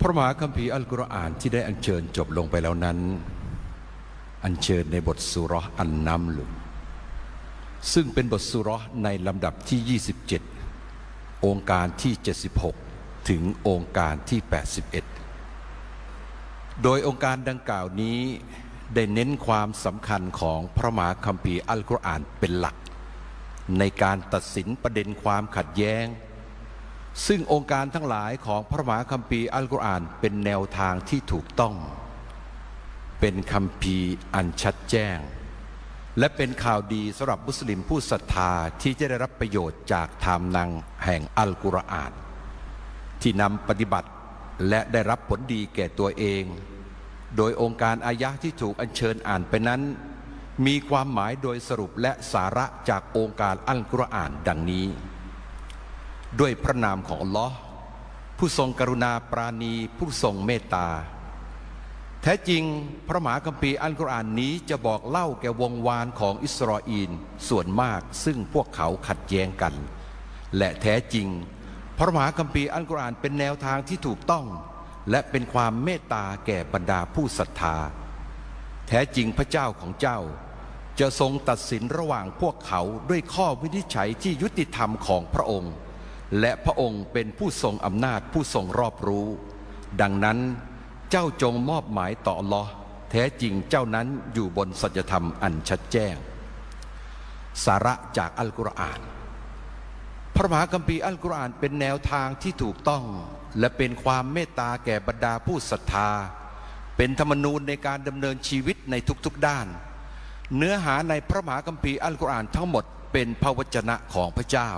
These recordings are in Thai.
พระมหาคัมภีร์อัลกุรอานที่ได้อัญเชิญจบลงไปแล้วนั้น อัญเชิญในบทสุรห์อันนัมลุซึ่งเป็นบทสุรห์ในลำดับที่ 27 องค์การที่ 76 ถึงองค์การที่ 81 โดยองค์การดังกล่าวนี้ได้เน้นความสำคัญของพระมหาคัมภีร์อัลกุรอานเป็นหลัก ในการตัดสินประเด็นความขัดแย้ง ซึ่งองค์การทั้งหลายของพระมหาคัมภีร์อัลกุรอานเป็นแนวทางที่ถูกต้อง เป็นคัมภีร์อันชัดแจ้ง และเป็นข่าวดีสำหรับมุสลิมผู้ศรัทธาที่จะได้รับประโยชน์จากธรรมนังแห่งอัลกุรอาน ที่นำปฏิบัติและได้รับผลดีแก่ตัวเอง โดยองค์การอายะห์ที่ถูกอัญเชิญอ่านไปนั้น มีความหมายโดยสรุปและสาระจากองค์การอัลกุรอานดังนี้ ด้วยพระนามของอัลลอฮ์ผู้ทรงกรุณาปราณีผู้ทรงเมตตา แท้จริงพระมหาคัมภีร์อัลกุรอานนี้จะบอกเล่าแก่วงวานของอิสราเอลส่วนมากซึ่งพวกเขาขัดแย้งกัน และแท้จริง พระมหาคัมภีร์อัลกุรอานเป็นแนวทางที่ถูกต้อง และเป็นความเมตตาแก่บรรดาผู้ศรัทธา แท้จริงพระเจ้าของเจ้าจะทรงตัดสินระหว่างพวกเขาด้วยข้อวินิจฉัยที่ยุติธรรมของพระองค์ และพระองค์เป็นผู้ทรงอำนาจผู้ทรงรอบรู้ ดังนั้นเจ้าจงมอบหมายต่อลอแท้จริงเจ้านั้นอยู่บนสัจธรรมอันชัดแจ้ง สาระจากอัลกุรอาน พระมหาคัมภีร์อัลกุรอานเป็นแนวทางที่ถูกต้อง และเป็นความเมตตาแก่บรรดาผู้ศรัทธา เป็นธรรมนูญในการดำเนินชีวิตในทุกๆด้าน เนื้อหาในพระมหาคัมภีร์อัลกุรอานทั้งหมดเป็นพระวจนะของพระเจ้า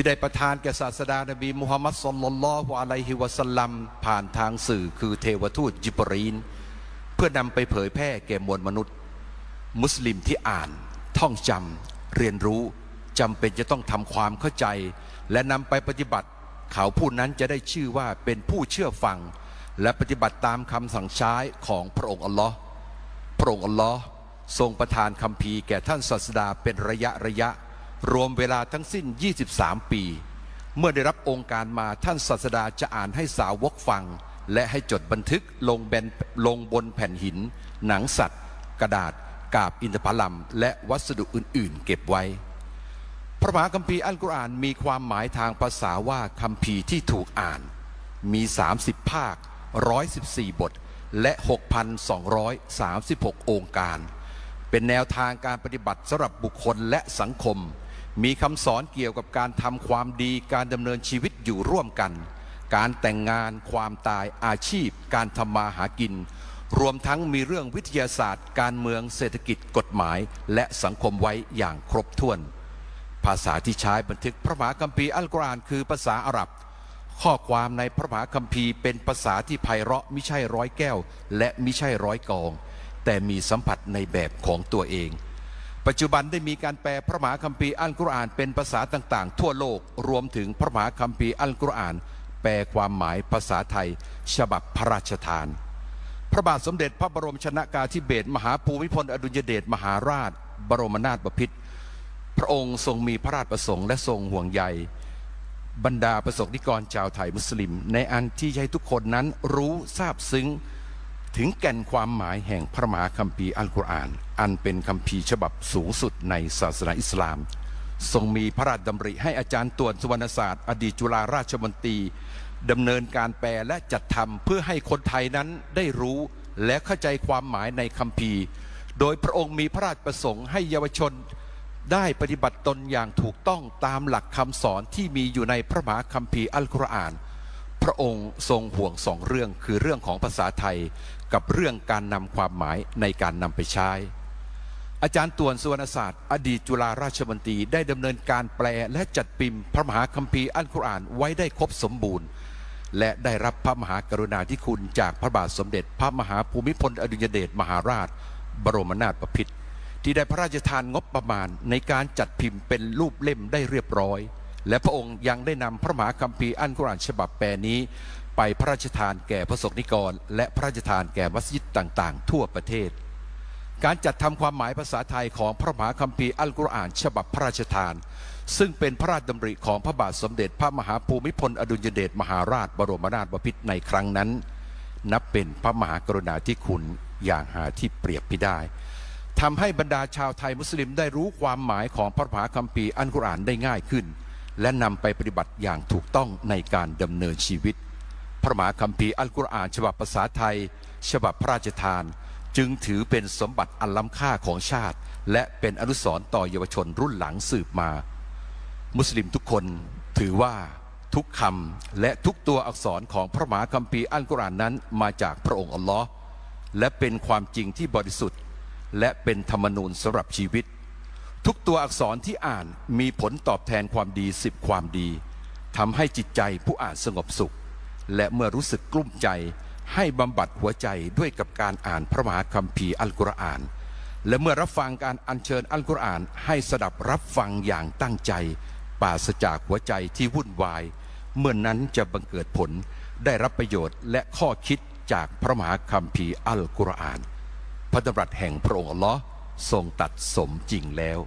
ที่ได้ประทานแก่ศาสดานบีมุฮัมมัดสุลลัลลอฮุอะลัยฮิวะสัลลัมผ่านทางสื่อคือเทวทูตจิบรีน เพื่อนำไปเผยแพร่แก่มวลมนุษย์ มุสลิมที่อ่าน ท่องจำเรียนรู้จำเป็นจะต้องทำความเข้าใจ และนำไปปฏิบัติ เขาผู้นั้นจะได้ชื่อว่าเป็นผู้เชื่อฟัง และปฏิบัติตามคำสั่งใช้ของพระองค์อัลลอฮ์พระองค์อัลลอฮ์ทรงประทานคำพีแก่ท่านศาสดาเป็นระยะระยะ รวมเวลาทั้งสิ้น 23 ปี เมื่อได้รับองค์การมาท่านศาสดาจะอ่านให้สาวกฟัง และให้จดบันทึกลงแบนลงบนแผ่นหิน หนังสัตว์ กระดาษ กาบอินทผลัม และวัสดุอื่น ๆ เก็บไว้ พระมหาคัมภีร์อัลกุรอานมีความหมายทางภาษาว่าคัมภีร์ที่ถูกอ่าน มี 30 ภาค 114 บท และ 6,236 องค์การ เป็นแนวทางการปฏิบัติสำหรับบุคคลและสังคม มีคำสอนเกี่ยวกับการทำความดีการดำเนินชีวิตอยู่ร่วมกัน การแต่งงานความตายอาชีพ การทำมาหากิน รวมทั้งมีเรื่องวิทยาศาสตร์ การเมืองเศรษฐกิจกฎหมาย และสังคมไว้อย่างครบถ้วน ภาษาที่ใช้บันทึกพระมหาคัมภีร์อัลกุรอานคือภาษาอาหรับ ข้อความในพระมหาคัมภีร์เป็นภาษาที่ไพเราะมิใช่ร้อยแก้ว และมิใช่ร้อยกอง แต่มีสัมผัสในแบบของตัวเอง ปัจจุบันได้มีการแปลพระมหาคัมภีร์อัลกุรอานเป็นภาษาต่างๆ ทั่วโลกรวมถึงพระมหาคัมภีร์อัลกุรอาน แปลความหมายภาษาไทย ฉบับพระราชทาน พระบาทสมเด็จพระบรมชนากาธิเบศรมหาภูมิพลอดุลยเดชมหาราช บรมนาถบพิตรพระองค์ทรงมีพระราชประสงค์และทรงห่วงใยบรรดาประสบนิกรชาวไทยมุสลิม ในอันที่ให้ทุกคนนั้นรู้ทราบซึ้ง ถึงแก่นความหมายแห่งพระมหาคัมภีร์อัลกุรอาน อันเป็นคัมภีร์ฉบับสูงสุดในศาสนาอิสลาม ทรงมีพระราชดำริให้อาจารย์ตวนสุวรรณศาสตร์ อดีตจุฬาราชมนตรีดำเนินการแปลและจัดทำเพื่อให้คนไทยนั้นได้รู้และเข้าใจความหมายในคัมภีร์โดยพระองค์มีพระราชประสงค์ให้เยาวชนได้ปฏิบัติตนอย่างถูกต้องตามหลักคำสอนที่มีอยู่ในพระมหาคัมภีร์อัลกุรอาน พระองค์ทรงห่วงสองเรื่องคือเรื่องของภาษาไทย กับเรื่องการนำความหมายในการนำไปใช้ อาจารย์ต่วนสุวรรณศาสตร์ อดีตจุฬาราชมนตรีได้ดำเนินการแปลและจัดพิมพ์พระมหาคัมภีร์อัลกุรอานไว้ได้ครบสมบูรณ์ และได้รับพระมหากรุณาธิคุณจากพระบาทสมเด็จ พระมหาภูมิพลอดุลยเดชมหาราช บรมนาถบพิตรที่ได้พระราชทานงบประมาณในการจัดพิมพ์เป็นรูปเล่มได้เรียบร้อย และพระองค์ยังได้นำพระมหาคัมภีร์อัลกุรอานฉบับแปลนี้ ไปพระราชทานแก่พระสงฆ์นิกร และพระราชทานแก่มัสยิดต่าง ๆ ทั่วประเทศ การจัดทำความหมายภาษาไทยของพระมหาคัมภีร์อัลกุรอาน ฉบับพระราชทาน ซึ่งเป็นพระราชดำริของพระบาทสมเด็จพระมหาภูมิพลอดุลยเดชมหาราชบรมนาถบพิตรในครั้งนั้น นับเป็นพระมหากรุณาธิคุณอย่างหาที่เปรียบไม่ได้ทำให้บรรดาชาวไทยมุสลิมได้รู้ความหมายของพระมหาคัมภีร์อัลกุรอานได้ง่ายขึ้น และนำไปปฏิบัติอย่างถูกต้องในการดำเนินชีวิต พระมหาคัมภีร์อัลกุรอาน ฉบับภาษาไทย ฉบับพระราชทาน จึงถือเป็นสมบัติอันล้ำค่าของชาติ และเป็นอนุสร์ต่อเยาวชนรุ่นหลังสืบมา มุสลิมทุกคนถือว่าทุกคำและทุกตัวอักษรของพระมหาคัมภีร์อัลกุรอานนั้นมาจากพระองค์อัลลอฮ์และเป็นความจริงที่บริสุทธิ์ และเป็นธรรมนูญสำหรับชีวิต ทุกตัวอักษรที่อ่านมีผลตอบแทนความดีสิบความดีทำให้จิตใจผู้อ่านสงบสุข และเมื่อรู้สึกกลุ้มใจ ให้บำบัดหัวใจด้วยกับการอ่านพระมหาคัมภีร์อัลกุรอาน และเมื่อรับฟังการอัญเชิญอัลกุรอาน ให้สดับรับฟังอย่างตั้งใจปราศจากหัวใจที่วุ่นวาย เมื่อนนั้นจะบังเกิดผลได้รับประโยชน์และข้อคิดจากพระมหาคัมภีร์อัลกุรอาน พระดำรัสแห่งพระองค์อัลลอฮ์ทรงตัดสมจริงแล้ว